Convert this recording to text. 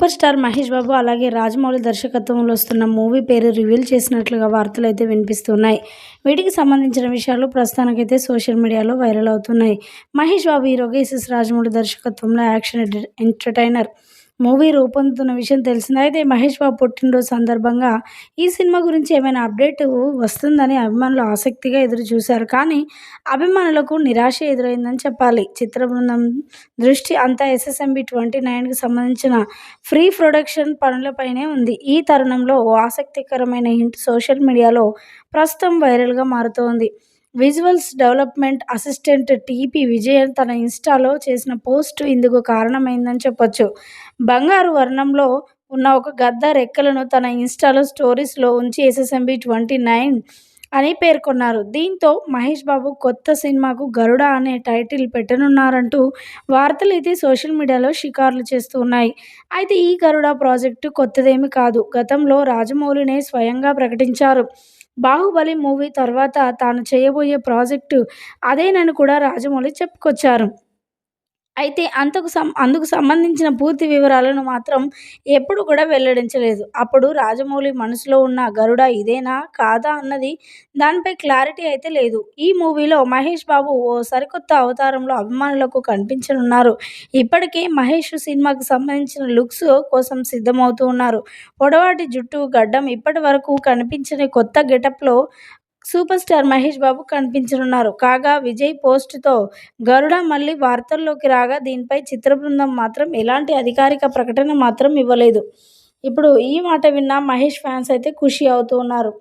Super star Mahesh బాబు అలాగే రాజమౌళి దర్శకత్వంలో వస్తున్న మూవీ పేరు రివీల్ చేసినట్లుగా వార్తలు అయితే వినిపిస్తున్నాయి. వీటికి సంబంధించిన విషయాలు ప్రస్తుతానికైతే సోషల్ మీడియాలో వైరల్ అవుతున్నాయి. మహేష్ బాబు హీరోగా ఎస్ఎస్ రాజమౌళి దర్శకత్వంలో యాక్షన్ ఎంటర్టైనర్. మూవీ రూపొందుతున్న విషయం తెలిసింది. అయితే మహేష్ బాబు పుట్టినరోజు సందర్భంగా ఈ సినిమా గురించి ఏమైనా అప్డేట్ వస్తుందని అభిమానులు ఆసక్తిగా ఎదురు చూశారు. కానీ అభిమానులకు నిరాశ ఎదురైందని చెప్పాలి. చిత్ర బృందం దృష్టి అంతా ఎస్ఎస్ఎంబి ట్వంటీ నైన్కి సంబంధించిన ఫ్రీ ప్రొడక్షన్ పనులపైనే ఉంది. ఈ తరుణంలో ఓ ఆసక్తికరమైన హింట్ సోషల్ మీడియాలో ప్రస్తుతం వైరల్గా మారుతోంది. Visuals development assistant TP Vijayan తన ఇన్స్టాలో చేసిన పోస్ట్ ఇందుకు కారణమైందని చెప్పొచ్చు. బంగారు వర్ణంలో ఉన్న ఒక గద్ద రెక్కలను తన ఇన్స్టాలో స్టోరీస్లో ఉంచి ఎస్ఎస్ఎంబి ట్వంటీ నైన్ అని పేర్కొన్నారు. దీంతో మహేష్ బాబు కొత్త సినిమాకు గరుడ అనే టైటిల్ పెట్టనున్నారంటూ వార్తలు అయితే సోషల్ మీడియాలో షికార్లు చేస్తూ ఉన్నాయి. అయితే ఈ గరుడ ప్రాజెక్టు కొత్తదేమి కాదు. గతంలో రాజమౌళినే స్వయంగా ప్రకటించారు. బాహుబలి మూవీ తర్వాత తాను చేయబోయే ప్రాజెక్టు అదేనని కూడా రాజమౌళి చెప్పుకొచ్చారు. అయితే అంతకు సం అందుకు సంబంధించిన పూర్తి వివరాలను మాత్రం ఎప్పుడు కూడా వెల్లడించలేదు. అప్పుడు రాజమౌళి మనసులో ఉన్న గరుడ ఇదేనా కాదా అన్నది దానిపై క్లారిటీ అయితే లేదు. ఈ మూవీలో మహేష్ బాబు ఓ సరికొత్త అవతారంలో అభిమానులకు కనిపించనున్నారు. ఇప్పటికే మహేష్ సినిమాకు సంబంధించిన లుక్స్ కోసం సిద్ధమవుతూ ఉన్నారు. పొడవాటి జుట్టు గడ్డం ఇప్పటి వరకు కనిపించని కొత్త గెటప్లో సూపర్ స్టార్ మహేష్ బాబు కనిపించనున్నారు. కాగా విజయ్ పోస్ట్తో గరుడ మళ్ళీ వార్తల్లోకి రాగా దీనిపై చిత్ర బృందం మాత్రం ఎలాంటి అధికారిక ప్రకటన మాత్రం ఇవ్వలేదు. ఇప్పుడు ఈ మాట విన్న మహేష్ ఫ్యాన్స్ అయితే ఖుషి అవుతూ ఉన్నారు.